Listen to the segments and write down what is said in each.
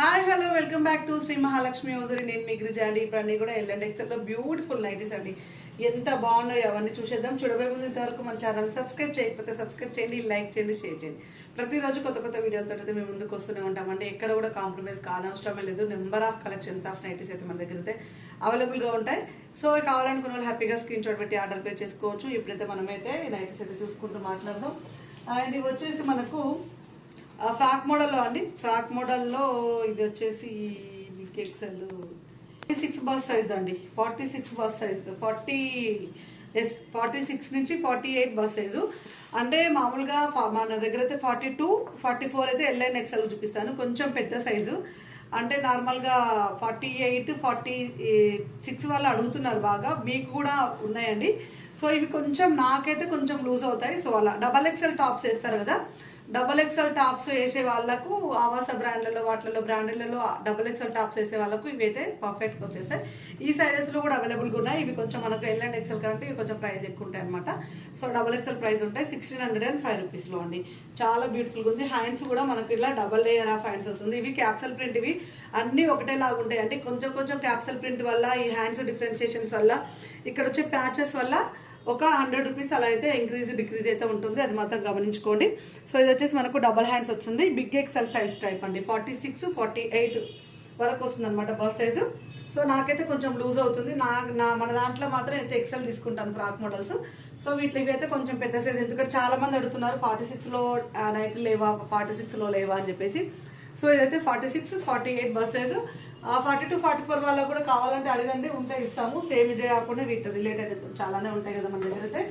Hi hello welcome back to Shri Mahalakshmi hosiery నేను మీ గిరిజ అండి. ఇప్పుడు అన్ని కూడా ఎల్లండి ఎక్సెప్ట్ బ్యూటిఫుల్ నైటీస్ అండి. ఎంత బాగున్నాయి అవన్నీ చూసేద్దాం. చూడబోయే ముందు ఇంతవరకు మన ఛానల్ సబ్స్క్రైబ్ చేయకపోతే సబ్స్క్రైబ్ చేయండి లైక్ చేయండి షేర్ చేయండి. ప్రతిరోజు కొత్త కొత్త వీడియోలతో అయితే మేము ముందుకు వస్తూనే ఉంటామండి. ఎక్కడ కూడా కాంప్రమైజ్ కానవసరమే లేదు. Number of collections of nighties అయితే మన దగ్గర అయితే అవైలబుల్గా ఉంటాయి. సో కావాలనుకున్న వాళ్ళు హ్యాపీగా స్క్రీన్ షాట్ పెట్టి ఆర్డర్ పే చేసుకోవచ్చు. ఇప్పుడైతే మనమైతే నైటీస్ అయితే చూసుకుంటూ మాట్లాడదాం. అండ్ ఇవి వచ్చేసి మనకు ఫ్రాక్ మోడల్లో అండి. ఫ్రాక్ మోడల్లో ఇది వచ్చేసి మీకు ఎక్సెల్ సిక్స్ బస్ సైజ్ అండి. Forty six bust size. Forty S forty six నుంచి ఫార్టీ ఎయిట్ బస్ సైజు. అంటే మామూలుగా మన దగ్గర అయితే ఫార్టీ టూ ఫార్టీ ఫోర్ అయితే ఎల్ఐన్ ఎక్సెల్ చూపిస్తాను. కొంచెం పెద్ద సైజు. అంటే నార్మల్గా ఫార్టీ ఎయిట్ ఫార్టీ సిక్స్ వాళ్ళు అడుగుతున్నారు బాగా. మీకు కూడా ఉన్నాయండి. సో ఇవి కొంచెం నాకైతే కొంచెం లూజ్ అవుతాయి. సో అలా డబల్ ఎక్సెల్ టాప్స్ వేస్తారు కదా. డబల్ ఎక్స్ఎల్ టాప్స్ వేసే వాళ్ళకు ఆవాస బ్రాండ్లలో వాటిలలో బ్రాండ్లలో డబల్ ఎక్స్ఎల్ టాప్స్ వేసే వాళ్ళకు ఇవైతే పర్ఫెక్ట్ వచ్చేస్తాయి ఈ సైజెస్లో కూడా అవైలబుల్గా ఉన్నాయి. ఇవి కొంచెం మనకు ఎల్ అండ్ ఎక్స్ఎల్ కంటే ఇవి కొంచెం ప్రైస్ ఎక్కువ ఉంటాయి అనమాట సో డబల్ ఎక్స్ఎల్ ప్రైస్ ఉంటాయి. సిక్స్టీన్ హండ్రెడ్ అండ్ ఫైవ్ రూపీస్లో అండి. చాలా బ్యూటిఫుల్గా ఉంది. హ్యాండ్స్ కూడా మనకి ఇలా డబల్ లేయర్ ఆఫ్ హ్యాండ్స్ వస్తుంది. ఇవి క్యాప్సల్ ప్రింట్ ఇవి అన్ని ఒకటేలాగా ఉంటాయి అంటే కొంచెం కొంచెం క్యాప్సల్ ప్రింట్ వల్ల ఈ హ్యాండ్స్ డిఫరెన్షియేషన్స్ వల్ల ఇక్కడ వచ్చే ప్యాచెస్ వల్ల ఒక హండ్రెడ్ రూపీస్ అలా అయితే ఇంక్రీజ్ డిక్రీజ్ అయితే ఉంటుంది. అది మాత్రం గమనించుకోండి. సో ఇది వచ్చేసి మనకు డబల్ హ్యాండ్స్ వస్తుంది. బిగ్ ఎక్సెల్ సైజ్ టైప్ అండి. ఫార్టీ సిక్స్ ఫార్టీ ఎయిట్ వరకు వస్తుంది అనమాట బస్ సైజు సో నాకైతే కొంచెం లూజ్ అవుతుంది. నా నా మన దాంట్లో మాత్రం అయితే ఎక్సెల్ తీసుకుంటాను ఫ్రాక్ మోడల్స్ సో వీటిలో ఇవి అయితే కొంచెం పెద్ద సైజ్ ఎందుకంటే చాలా మంది అడుగుతున్నారు ఫార్టీ సిక్స్లో నైట్ లేవా ఫార్టీ సిక్స్లో లేవా అని చెప్పేసి. సో ఇదైతే forty six forty eight bust size forty two forty four వాళ్ళకు కూడా కావాలంటే అడగండి ఉంటే ఇస్తాము. సేమ్ ఇదే కాకుండా వీటి రిలేటెడ్ చాలానే ఉంటాయి కదా మన దగ్గర అయితే.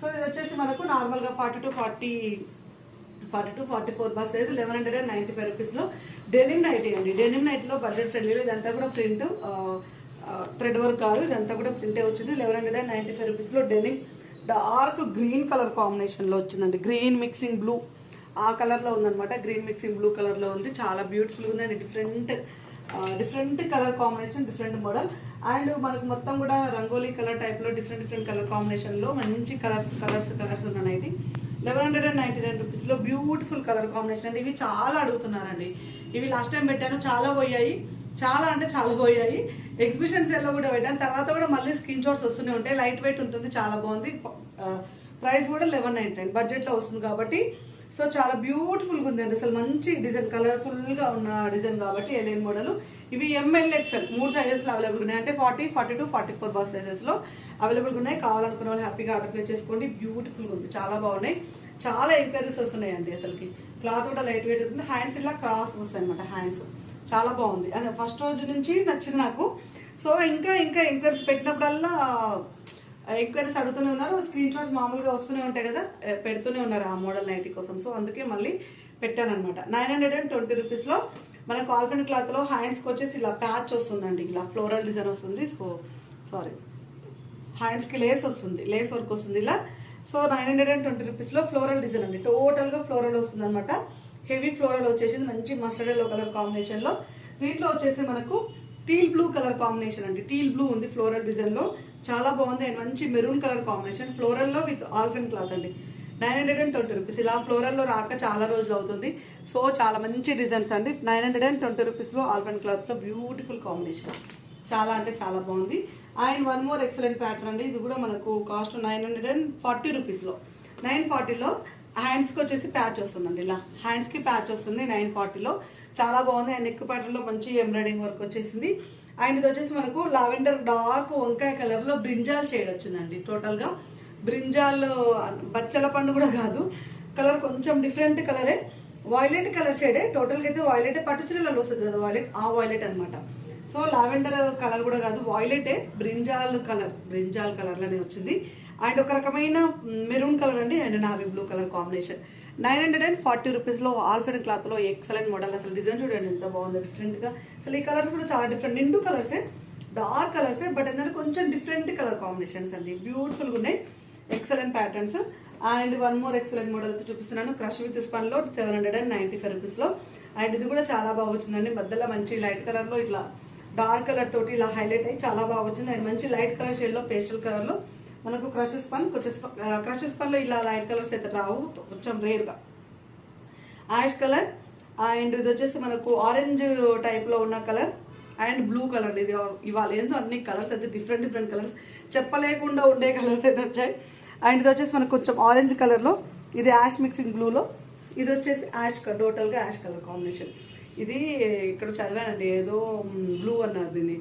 సో ఇది వచ్చేసి మనకు నార్మల్గా forty two forty forty two forty four bust size eleven hundred and ninety five రూపీస్లో డెనిమ్ నైటీ అండి. డెనిమ్ నైట్లో బడ్జెట్ ఫ్రెండ్లీ ఇదంతా కూడా ప్రింట్ థ్రెడ్ వర్క్ కాదు. ఇదంతా కూడా ప్రింటే వచ్చింది. Eleven hundred and ninety five రూపీస్లో డెనిమ్ డార్క్ గ్రీన్ కలర్ కాంబినేషన్లో వచ్చిందండి. గ్రీన్ మిక్సింగ్ బ్లూ ఆ కలర్లో ఉందన్నమాట. గ్రీన్ మిక్సింగ్ బ్లూ కలర్లో ఉంది. చాలా బ్యూటిఫుల్గా ఉందండి. Different different colour combination different model and మనకు మొత్తం కూడా రంగోలీ కలర్ టైప్లో డిఫరెంట్ డిఫరెంట్ కలర్ కాంబినేషన్లో మంచి కలర్స్ కలర్స్ కలర్స్ ఉన్నాయి eleven hundred and ninety nine రూపీస్లో బ్యూటిఫుల్ కలర్ కాంబినేషన్ అండి. ఇవి చాలా అడుగుతున్నారండి. ఇవి లాస్ట్ టైం పెట్టాను చాలా పోయాయి. చాలా అంటే చాలా పోయాయి. ఎగ్జిబిషన్ సేల్లో కూడా పెట్టాను. తర్వాత కూడా మళ్ళీ స్క్రీన్ షాట్స్ వస్తూనే ఉంటాయి. లైట్ వెయిట్ ఉంటుంది చాలా బాగుంది. ప్రైస్ కూడా లెవెన్ నైన్టీ నైన్ బడ్జెట్లో వస్తుంది కాబట్టి సో చాలా బ్యూటిఫుల్గా ఉందండి అసలు మంచి డిజైన్ కలర్ఫుల్గా ఉన్న డిజైన్ కాబట్టి ఎలైన్ మోడల్ ఇవి ఎంఎల్ ఎక్సెల్ మూడు సైజెస్లో అవైలబుల్ ఉన్నాయి. అంటే forty forty two forty four bust సైజెస్లో అవైలబుల్గా ఉన్నాయి. కావాలనుకున్న వాళ్ళు హ్యాపీగా ఆర్డర్ ప్లే చేసుకోండి. బ్యూటిఫుల్గా ఉంది. చాలా బాగున్నాయి. చాలా ఎంక్వైరీస్ వస్తున్నాయండి అసలుకి. క్లాత్ కూడా లైట్ వెయిట్ ఉంటుంది హ్యాండ్స్ ఇలా క్రాస్ వస్తాయి అనమాట హ్యాండ్స్ చాలా బాగుంది. అంటే ఫస్ట్ రోజు నుంచి నచ్చింది నాకు. సో ఇంకా ఇంకా ఎంక్వైరీస్ పెట్టినప్పుడల్లా ఎంక్వైరీస్ అడుగుతూనే ఉన్నారు. స్క్రీన్ షాట్స్ మామూలుగా వస్తూనే ఉంటాయి కదా. పెడుతూనే ఉన్నారు ఆ మోడల్ నైటీ కోసం. సో అందుకే మళ్ళీ పెట్టాను అనమాట నైన్ హండ్రెడ్ అండ్ ట్వంటీ రూపీస్లో మన కాల్పెన్ క్లాత్లో హ్యాండ్స్కి వచ్చేసి ఇలా ప్యాచ్ వస్తుందండి. ఇలా ఫ్లోరల్ డిజైన్ వస్తుంది. So sorry. హ్యాండ్స్కి లేస్ వస్తుంది. లేస్ వర్క్ వస్తుంది ఇలా. So nine hundred and twenty రూపీస్లో ఫ్లోరల్ డిజైన్ అండి. టోటల్గా ఫ్లోరల్ వస్తుంది అనమాట హెవీ ఫ్లోరల్ వచ్చేసి మంచి మస్టర్డ్ ఎల్లో కలర్ కాంబినేషన్లో. దీంట్లో వచ్చేసి మనకు టీల్ బ్లూ కలర్ కాంబినేషన్ అండి. టీల్ బ్లూ ఉంది ఫ్లోరల్ డిజైన్లో. చాలా బాగుంది అండ్ మంచి మెరూన్ కలర్ కాంబినేషన్ ఫ్లోరల్లో విత్ ఆల్ఫెన్ క్లాత్ అండి. Nine hundred and twenty rupees ఇలా ఫ్లోరల్లో రాక చాలా రోజులు అవుతుంది. సో చాలా మంచి డిజైన్స్ అండి. నైన్ హండ్రెడ్ అండ్ ట్వంటీ రూపీస్లో ఆల్ఫెన్ క్లాత్లో బ్యూటిఫుల్ కాంబినేషన్ చాలా అంటే చాలా బాగుంది. And one more excellent pattern అండి. ఇది కూడా మనకు cost nine hundred and forty రూపీస్లో నైన్ ఫార్టీలో హ్యాండ్స్కి వచ్చేసి ప్యాచ్ వస్తుందండి ఇలా. హ్యాండ్స్కి ప్యాచ్ వస్తుంది నైన్ ఫార్టీలో చాలా బాగుంది. అండ్ నెక్ ప్యాటర్న్లో మంచి ఎంబ్రాయిడింగ్ వర్క్ వచ్చేసింది. అండ్ ఇది వచ్చేసి మనకు లావెండర్ డార్క్ వంకాయ కలర్లో బ్రింజాల్ షేడ్ వచ్చిందండి. టోటల్గా బ్రింజాల్ బచ్చల పండు కూడా కాదు. కలర్ కొంచెం డిఫరెంట్ కలరే వాయిలెట్ కలర్ షేడే టోటల్గా అయితే వాయిలెట్ పట్టు చీరలలో వస్తుంది కదా వాయిలెట్ ఆ వాయిలెట్ అనమాట సో లావెండర్ కలర్ కూడా కాదు. వాయిలెటే బ్రింజాల్ కలర్ బ్రింజాల్ కలర్లోనే వచ్చింది. అండ్ ఒక రకమైన మెరూన్ కలర్ అండి. And navy blue colour combination nine hundred and forty రూపీస్లో ఆల్ఫెన్ క్లాత్లో ఎక్సలెంట్ మోడల్. అసలు డిజైన్ చూడండి ఎంత బాగుంది డిఫరెంట్గా. అసలు ఈ కలర్స్ కూడా చాలా డిఫరెంట్. నిండు కలర్సే డార్క్ కలర్సే బట్ ఏంటంటే కొంచెం డిఫరెంట్ కలర్ కాంబినేషన్స్ అండి. బ్యూటిఫుల్గా ఉన్నాయి. Excellent patterns and one more excellent model అయితే చూపిస్తున్నాను. Crush with స్పన్లో seven hundred and ninety five రూపీస్లో. అండ్ ఇది కూడా చాలా బాగా వచ్చిందండి. మధ్యలో మంచి లైట్ కలర్లో ఇట్లా డార్క్ కలర్ తోటి ఇలా హైలైట్ అయ్యి చాలా బాగా వచ్చింది. అండ్ మంచి లైట్ కలర్ షేడ్లో పేస్టల్ కలర్లో మనకు క్రషెస్ పన్ కొంచెం క్రషెస్ పన్లో ఇలా లైట్ కలర్స్ అయితే రావు. కొంచెం రేర్గా యాష్ కలర్ అండ్ ఇది వచ్చేసి మనకు ఆరెంజ్ టైప్లో ఉన్న కలర్ అండ్ బ్లూ కలర్ ఇది ఇవాళ ఏందో అన్ని కలర్స్ అయితే డిఫరెంట్ డిఫరెంట్ కలర్స్ చెప్పలేకుండా ఉండే కలర్స్ అయితే వచ్చాయి. అండ్ ఇది వచ్చేసి మనకు కొంచెం ఆరెంజ్ కలర్లో ఇది యాష్ మిక్సింగ్ బ్లూలో ఇది వచ్చేసి యాష్ టోటల్గా యాష్ కలర్ కాంబినేషన్ ఇది ఇక్కడ చదివానండి ఏదో బ్లూ అన్నారు దీన్ని.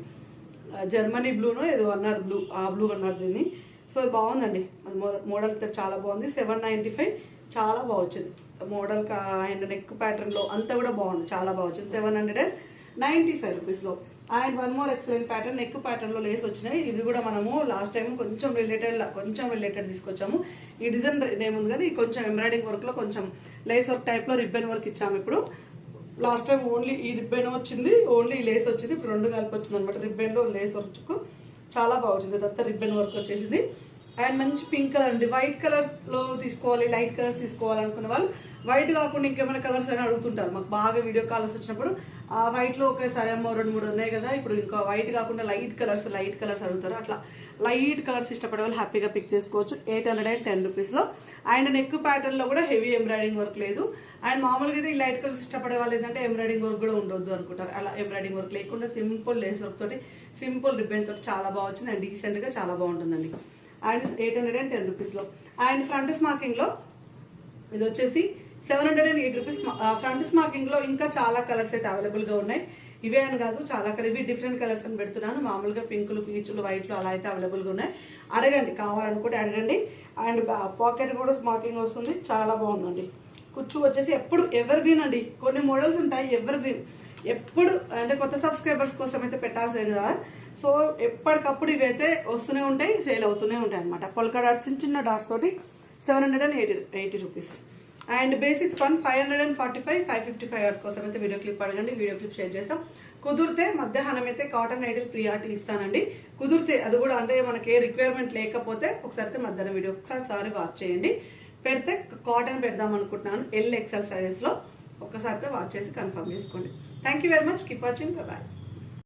జర్మనీ బ్లూనో ఏదో అన్నారు బ్లూ ఆ బ్లూ అన్నారు దీన్ని. సో బాగుందండి. అది మోడల్ అయితే చాలా బాగుంది. సెవెన్ నైంటీ ఫైవ్ చాలా బాగా వచ్చింది. మోడల్ అండ్ నెక్ ప్యాటర్న్లో అంతా కూడా బాగుంది. చాలా బాగా వచ్చింది. Seven hundred and ninety five రూపీస్లో and one more excellent pattern neck ప్యాటర్న్లో లేస్ వచ్చినాయి. ఇది కూడా మనము లాస్ట్ టైం కొంచెం రిలేటెడ్ కొంచెం రిలేటెడ్ తీసుకొచ్చాము. ఈ డిజైన్ ఏముంది కానీ కొంచెం ఎంబ్రాయిడింగ్ వర్క్లో కొంచెం లేస్ వర్క్ టైప్లో రిబ్బన్ వర్క్ ఇచ్చాము ఇప్పుడు. లాస్ట్ టైం ఓన్లీ ఈ రిబ్బన్ వచ్చింది ఓన్లీ లేస్ వచ్చింది. ఇప్పుడు రెండు కలిపి వచ్చింది అనమాట రిబ్బన్లో లేస్ వర్క్ చాలా బాగా వచ్చింది. రిబ్బన్ వర్క్ వచ్చేసింది. అండ్ మంచి పింక్ కలర్ అండి. వైట్ కలర్లో తీసుకోవాలి లైట్ కలర్స్ తీసుకోవాలనుకున్న వాళ్ళు వైట్ కాకుండా ఇంకేమైనా కలర్స్ అని అడుగుతుంటారు. మాకు బాగా వీడియో కాల్స్ వచ్చినప్పుడు ఆ వైట్లో ఒకేసారి ఏమో రెండు మూడు ఉన్నాయి కదా ఇప్పుడు ఇంకా వైట్ కాకుండా లైట్ కలర్స్ లైట్ కలర్స్ అడుగుతారు. అట్లా లైట్ కలర్స్ ఇష్టపడే వాళ్ళు హ్యాపీగా పిక్ చేసుకోవచ్చు. ఎయిట్ హండ్రెడ్ అండ్ టెన్ రూపీస్లో. అండ్ నెక్ ప్యాటర్న్లో కూడా హెవీ ఎంబ్రాయిడింగ్ వర్క్ లేదు. అండ్ మామూలుగా అయితే ఈ లైట్ కలర్స్ ఇష్టపడే వాళ్ళు ఏంటంటే ఎంబ్రాయిడింగ్ వర్క్ కూడా ఉండొద్దు అనుకుంటారు. అలా ఎంబ్రాయిడింగ్ వర్క్ లేకుండా సింపుల్ లేస్ వర్క్ తోటి సింపుల్ రిబ్బన్ తోటి చాలా బాగా వచ్చింది అండ్ డీసెంట్గా చాలా బాగుంటుందండి. And eight hundred and ten రూపీస్లో. అండ్ ఫ్రంట్ స్మార్కింగ్లో ఇది వచ్చేసి seven hundred and eight rupees front స్మార్కింగ్లో ఇంకా చాలా కలర్స్ అయితే అవైలబుల్గా ఉన్నాయి. ఇవే అని కాదు చాలా కలిపి డిఫరెంట్ కలర్స్ అని పెడుతున్నాను. మామూలుగా పింకులు పీచులు వైట్లు అలా అయితే అవైలబుల్గా ఉన్నాయి. అడగండి కావాలనుకుంటే అడగండి. అండ్ పాకెట్ కూడా స్మాకింగ్ వస్తుంది. చాలా బాగుందండి. కుచ్చు వచ్చేసి ఎప్పుడు ఎవర్ గ్రీన్ అండి. కొన్ని మోడల్స్ ఉంటాయి ఎవర్ గ్రీన్ ఎప్పుడు అంటే కొత్త సబ్స్క్రైబర్స్ కోసం అయితే పెట్టాల్సింది కదా. సో ఎప్పటికప్పుడు ఇవైతే వస్తూనే ఉంటాయి సేల్ అవుతూనే ఉంటాయి అనమాట పొలక డాట్స్ చిన్న చిన్న డాట్స్ తోటి seven hundred and eighty eighty rupees and basics one five hundred and forty five five fifty five వరకు కోసం అయితే వీడియో క్లిప్ అడగండి వీడియో క్లిప్ షేర్ చేస్తాం. కుదిరితే మధ్యాహ్నం అయితే కాటన్ ఐడిల్ ప్రియారిటీ ఇస్తానండి. కుదిరితే అది కూడా అంటే మనకి ఏ రిక్వైర్మెంట్ లేకపోతే ఒకసారి మధ్యాహ్నం వీడియో ఒకసారి వాచ్ చేయండి. పెడితే కాటన్ పెడదాం అనుకుంటున్నాను ఎల్ ఎక్సెల్ సైజెస్లో. ఒక్కసారితో వాచ్ చేసి కన్ఫర్మ్ చేసుకోండి. Thank you very much keep watching bye